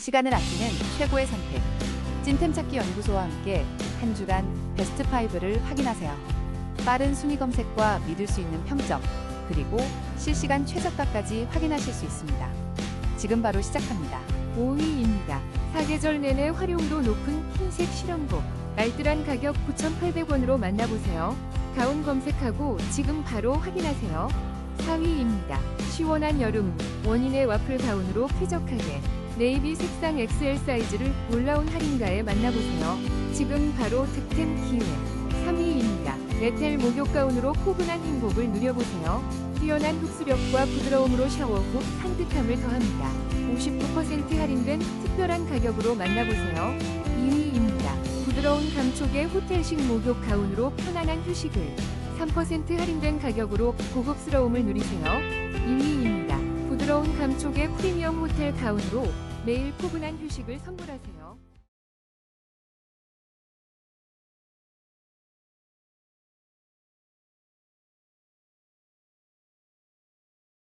시간을 아끼는 최고의 선택. 찐템 찾기 연구소와 함께 한 주간 베스트 5를 확인하세요. 빠른 순위 검색과 믿을 수 있는 평점, 그리고 실시간 최저가까지 확인하실 수 있습니다. 지금 바로 시작합니다. 5위입니다. 사계절 내내 활용도 높은 흰색 실험복. 알뜰한 가격 9,800원으로 만나보세요. 가운 검색하고 지금 바로 확인하세요. 4위입니다. 시원한 여름 원인의 와플 가운으로 쾌적하게 네이비 색상 XL 사이즈를 올라온 할인가에 만나보세요. 지금 바로 득템 기회. 3위입니다. 메텔 목욕 가운으로 포근한 행복을 누려보세요. 뛰어난 흡수력과 부드러움으로 샤워 후 산뜻함을 더합니다. 59% 할인된 특별한 가격으로 만나보세요. 2위입니다. 부드러운 감촉의 호텔식 목욕 가운으로 편안한 휴식을 3% 할인된 가격으로 고급스러움을 누리세요. 2위입니다. 부드러운 감촉의 프리미엄 호텔 가운으로 매일 포근한 휴식을 선물하세요.